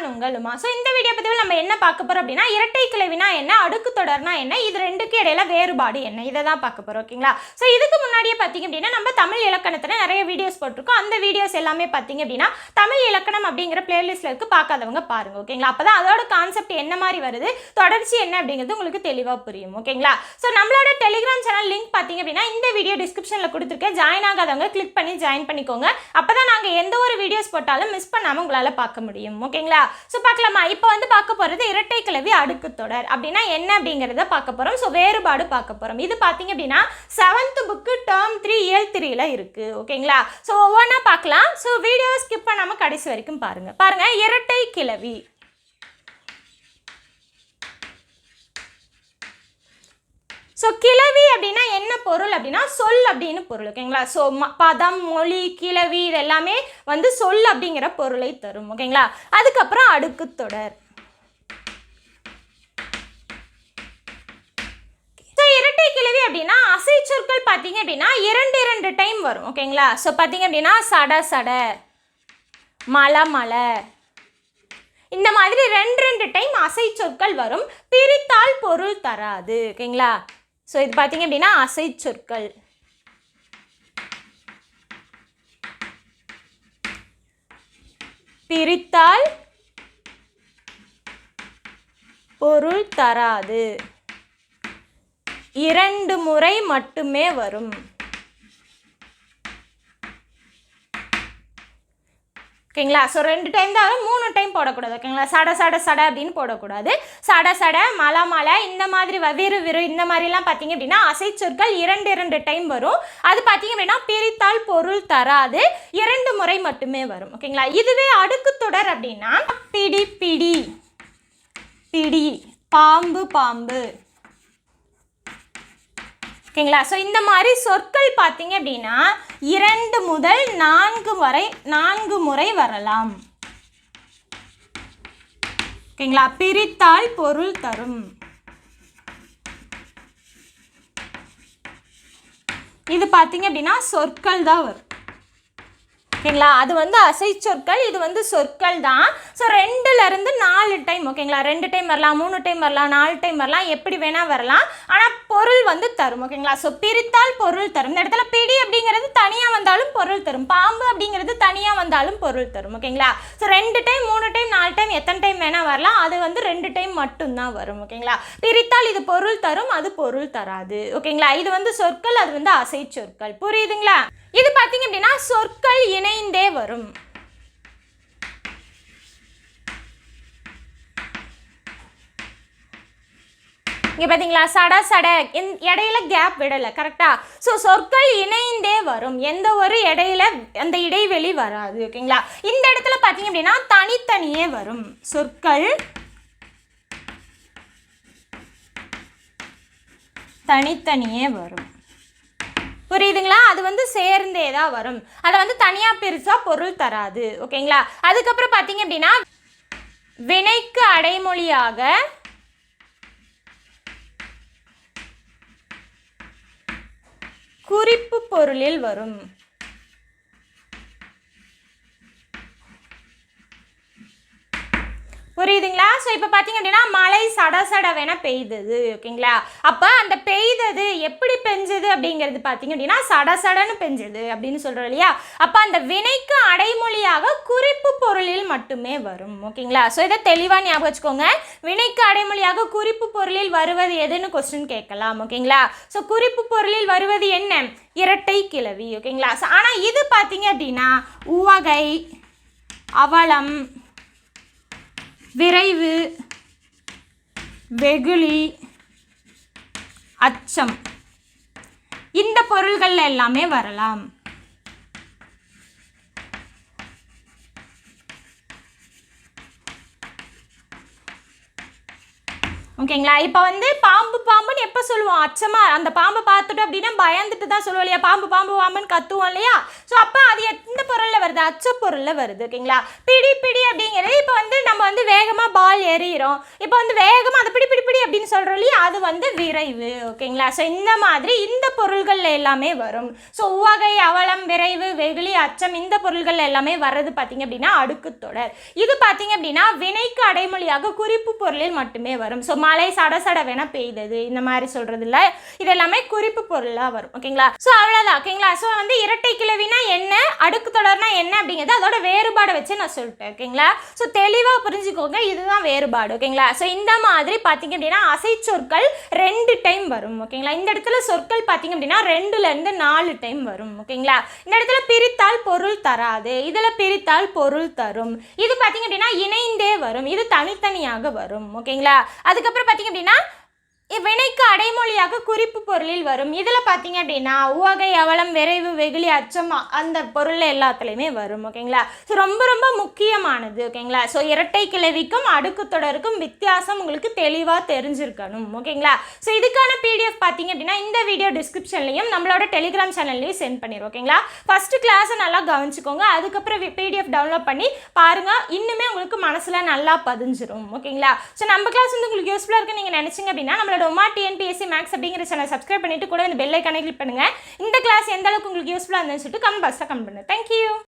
நான் உங்கள் உமா ஸோ இந்த வீடியோ பதிவில் நம்ம என்ன பார்க்க போகிறோம் அப்படின்னா இரட்டை கிளவினா என்ன அடுக்கு தொடர்னா என்ன இது ரெண்டுக்கு இடையில வேறுபாடு என்ன? இதை தான் பார்க்க போகிறோம் ஓகேங்களா ஸோ இதுக்கு முன்னாடியே பார்த்தீங்க அப்படின்னா நம்ம தமிழ் இலக்கணத்தில் நிறைய வீடியோஸ் போட்டிருக்கோம். அந்த வீடியோஸ் எல்லாமே பார்த்தீங்க அப்படின்னா தமிழ் இலக்கணம் அப்படிங்கிற பிளேலிஸ்ட்டில் இருக்கு. பார்க்காதவங்க பாருங்க ஓகேங்களா அப்போ தான் அதோட கான்செப்ட் என்ன மாதிரி வருது தொடர்ச்சி என்ன அப்படிங்கிறது உங்களுக்கு தெளிவாக புரியும் ஓகேங்களா ஸோ நம்மளோட டெலிகிராம் சேனல் லிங்க் பார்த்தீங்க அப்படின்னா இந்த வீடியோ டிஸ்கிரிப்ஷனில் கொடுத்துருக்கேன். ஜாயின் ஆகாதவங்க கிளிக் பண்ணி ஜாயின் பண்ணிக்கோங்க. அப்போ தான் நாங்கள் எந்த ஒரு வீடியோஸ் போட்டாலும் மிஸ் பண்ணாமல் உங்களால் பார்க்க முடியும் ஓகேங்களா ஸோ பார்க்கலாமா? இப்போ வந்து பார்க்க போகிறது இரட்டை கிளவி அடுக்கு தொடர். அப்படின்னா என்ன அப்படிங்கிறத பார்க்க போகிறோம் ஸோ வேறுபாடு பார்க்க போகிறோம் இது பார்த்தீங்க அப்படின்னா செவன்த் புக்கு டேர்ம் த்ரீ இயல் த்ரீல இருக்குது ஓகேங்களா? ஸோ ஒவ்வொன்றா பார்க்கலாம். ஸோ வீடியோ ஸ்கிப் பண்ணாமல் கடைசி வரைக்கும் பாருங்கள் பாருங்கள் இரட்டை கிளவி ஸோ கிளவி அப்படின்னா என்ன பொருள் அப்படின்னா சொல் அப்படின்னு பொருள் ஓகேங்களா? ஸோ பதம் மொழி கிளவி இது எல்லாமே வந்து சொல் அப்படிங்கிற பொருளை தரும் ஓகேங்களா? அதுக்கப்புறம் அடுக்கு தொடர். ஸோ இரட்டை கிளவி அப்படின்னா அசை சொற்கள் பார்த்தீங்க அப்படின்னா இரண்டு இரண்டு டைம் வரும் ஓகேங்களா? ஸோ பார்த்தீங்க அப்படின்னா சட சட மலை மலை. இந்த மாதிரி ரெண்டு ரெண்டு டைம் அசை சொற்கள் வரும். பிரித்தால் பொருள் தராது ஓகேங்களா? ஸோ இது பார்த்தீங்க அப்படின்னா அசை சொற்கள். பிரித்தால் பொருள் தராது. இரண்டு முறை மட்டுமே வரும். ஓகேங்களா? ஸோ ரெண்டு டைம் தான் மூணு டைம் போடக்கூடாது ஓகேங்களா? சட சட சட அப்படின்னு போடக்கூடாது. சட சட மலை மலை இந்த மாதிரி வ- விறு விறு இந்த மாதிரிலாம் பார்த்தீங்க அப்படின்னா அசைச்சொற்கள் இரண்டு இரண்டு டைம் வரும். அது பார்த்தீங்க அப்படின்னா பிரித்தால் பொருள் தராது. இரண்டு முறை மட்டுமே வரும் ஓகேங்களா? இதுவே அடுக்கு தொடர் அப்படின்னா பிடி பிடி பிடி பாம்பு பாம்பு. ஓகேங்களா? ஸோ இந்த மாதிரி சொற்கள் பார்த்தீங்க அப்படின்னா இரண்டு முதல் நான்கு வரை நான்கு முறை வரலாம். ஓகேங்களா? பிரித்தால் பொருள் தரும். இது பார்த்தீங்க அப்படின்னா சொற்கள் தான் வரும். ஓகேங்களா? அது வந்து அசை சொற்கள் இது வந்து சொற்கள் தான். ஸோ ரெண்டு இருந்து நாலு டைம் ஓகேங்களா ரெண்டு டைம் வரலாம் மூணு டைம் வரலாம் நாலு டைம் வரலாம் எப்படி வேணால் வரலாம். ஆனால் பொருள் வந்து தரும் ஓகேங்களா ஸோ பிரித்தால் பொருள் தரும். இந்த இடத்துல பிடி அப்படிங்கிறது தனியாக வந்தாலும் பொருள் தரும். பாம்பு அப்படிங்கிறது தனியாக வந்தாலும் பொருள் தரும் ஓகேங்களா ஸோ ரெண்டு டைம் மூணு டைம் நாலு டைம் எத்தனை டைம் வேணால் வரலாம். அது வந்து ரெண்டு டைம் மட்டும்தான் வரும் ஓகேங்களா பிரித்தால் இது பொருள் தரும் அது பொருள் தராது ஓகேங்களா இது வந்து சொற்கள் அது வந்து அசை சொற்கள். புரியுதுங்களா? இது பார்த்தீங்க அப்படின்னா சொற்கள் இணைந்தே வரும். இங்கே பார்த்தீங்களா சட சட. இடையில கேப் விடலை கரெக்டா ஸோ சொற்கள் இணைந்தே வரும். எந்த ஒரு இடையில அந்த இடைவெளி வராது ஓகேங்களா இந்த இடத்துல பார்த்தீங்க அப்படின்னா தனித்தனியே வரும். சொற்கள் தனித்தனியே வரும். புரியுதுங்களா? அது வந்து சேர்ந்தே தான் வரும். அதை வந்து தனியாக பெருசாக பொருள் தராது ஓகேங்களா அதுக்கப்புறம் பார்த்தீங்க அப்படின்னா வினைக்கு அடைமொழியாக குறிப்பு பொருளில் வரும். புரியுதுங்களா? ஸோ இப்போ பார்த்தீங்க அப்படின்னா மழை சட சடவென பெய்தது ஓகேங்களா அப்போ அந்த பெய்தது எப்படி பெஞ்சது அப்படிங்கிறது பார்த்தீங்க அப்படின்னா சட சடன்னு பெஞ்சது அப்படின்னு சொல்கிறோம் இல்லையா? அப்போ அந்த வினைக்கு அடைமொழியாக குறிப்பு பொருளில் மட்டுமே வரும். ஓகேங்களா? ஸோ இதை தெளிவாக ஞாபகம் வச்சுக்கோங்க. வினைக்கு அடைமொழியாக குறிப்பு பொருளில் வருவது எதுன்னு கொஸ்டின் கேட்கலாம். ஓகேங்களா? ஸோ குறிப்பு பொருளில் வருவது என்ன? இரட்டை கிளவி. ஓகேங்களா? ஸோ ஆனால் இது பார்த்தீங்க அப்படின்னா உவகை அவலம் விரைவு வெகுளி அச்சம். இந்த பொருள்கள் எல்லாமே வரலாம். ஓகேங்களா? இப்போ வந்து பா பாம்பு பாம்புன்னு எப்போ சொல்லுவோம்? அச்சமா அந்த பாம்பை பார்த்துட்டோம் அப்படின்னா பயந்துட்டு தான் சொல்லுவோம் இல்லையா? பாம்பு பாம்பு பாம்புன்னு கத்துவோம் இல்லையா? ஸோ அப்போ அது எந்த பொருளில் வருது? அச்ச பொருளில் வருது ஓகேங்களா? பிடி பிடி அப்படிங்கிறது இப்போ வந்து நம்ம வந்து வேகமாக பால் எறிகிறோம் இப்போ வந்து வேகமாக அதை பிடி பிடி பிடி அப்படின்னு சொல்கிறோம் இல்லையா? அது வந்து விரைவு ஓகேங்களா? ஸோ இந்த மாதிரி இந்த பொருள்களில் எல்லாமே வரும். ஸோ உவகை அவலம் விரைவு வெகுளி அச்சம் இந்த பொருள்கள் எல்லாமே வர்றது பார்த்தீங்க அப்படின்னா அடுக்குத் தொடர். இது பார்த்தீங்க அப்படின்னா வினைக்கு அடைமொழியாக குறிப்பு பொருளில் மட்டுமே வரும். ஸோ மழை சட சடவென பெய்தது இந்த மாதிரி சொல்றது இல்ல இது எல்லாமே குறிப்பு பொருளாக வரும். ஓகேங்களா? ஸோ அவ்வளோதான் ஓகேங்களா? ஸோ வந்து இரட்டை கிளவினா என்ன? அடுக்கு தொடர்னா என்ன அப்படிங்கிறது அதோட வேறுபாடை வச்சு நான் சொல்லிட்டேன். ஓகேங்களா? ஸோ தெளிவாக புரிஞ்சுக்கோங்க. இதுதான் வேறுபாடு. ஓகேங்களா? ஸோ இந்த மாதிரி பார்த்தீங்க அப்படின்னா அசை சொற்கள் ரெண்டு டைம் வரும். ஓகேங்களா? இந்த இடத்துல சொற்கள் பார்த்தீங்க அப்படின்னா ரெண்டுலேருந்து நாலு டைம் வரும். ஓகேங்களா? இந்த இடத்துல பிரித்தால் பொருள் தராது. இதில் பிரித்தால் பொருள் தரும். இது பார்த்தீங்க அப்படின்னா இணைந்தே வரும். இது தனித்தனியாக வரும். ஓகேங்களா? அதுக்கப்புறம் பார்த்தீங்க அப்படின்னா வினைக்கு அடைமொழியாக குறிப்பு பொருளில் வரும். இதில் பார்த்தீங்க அப்படின்னா உவகை அவலம் விரைவு வெகுளி அச்சம் அந்த பொருள் எல்லாத்துலேயுமே வரும் ஓகேங்களா? ஸோ ரொம்ப ரொம்ப முக்கியமானது ஓகேங்களா? ஸோ இரட்டை கிளவிக்கும் அடுக்கு தொடருக்கும் வித்தியாசம் உங்களுக்கு தெளிவாக தெரிஞ்சிருக்கணும் ஓகேங்களா? ஸோ இதுக்கான பிடிஎஃப் பார்த்தீங்க அப்படின்னா இந்த வீடியோ டிஸ்கிரிப்ஷன்லையும் நம்மளோட டெலிகிராம் சேனல்லையும் சென்ட் பண்ணிடுவோம் ஓகேங்களா? ஃபஸ்ட்டு கிளாஸை நல்லா கவனிச்சுக்கோங்க. அதுக்கப்புறம் பிடிஎஃப் டவுன்லோட் பண்ணி பாருங்கள் இன்னுமே உங்களுக்கு மனசில் நல்லா பதிஞ்சிரும் ஓகேங்களா? ஸோ நம்ம கிளாஸ் வந்து உங்களுக்கு யூஸ்ஃபுல்லாக இருக்குன்னு நீங்கள் நினச்சிங்க அப்படின்னா நம்மளோட உமா டிஎன்பிஎஸ்சி மேக்ஸ் அப்படிங்கிற சேனல் சப்ஸ்கிரைப் பண்ணிட்டு கூட இந்த பெல்லை கனெக்ட் பண்ணுங்கள் இந்த கிளாஸ் எந்த அளவுக்கு உங்களுக்கு யூஸ்ஃபுல்லாக இருந்துன்னு சொல்லிட்டு கமெண்ட் பாக்ஸில் கமெண்ட் பண்ணுங்கள் தேங்க்யூ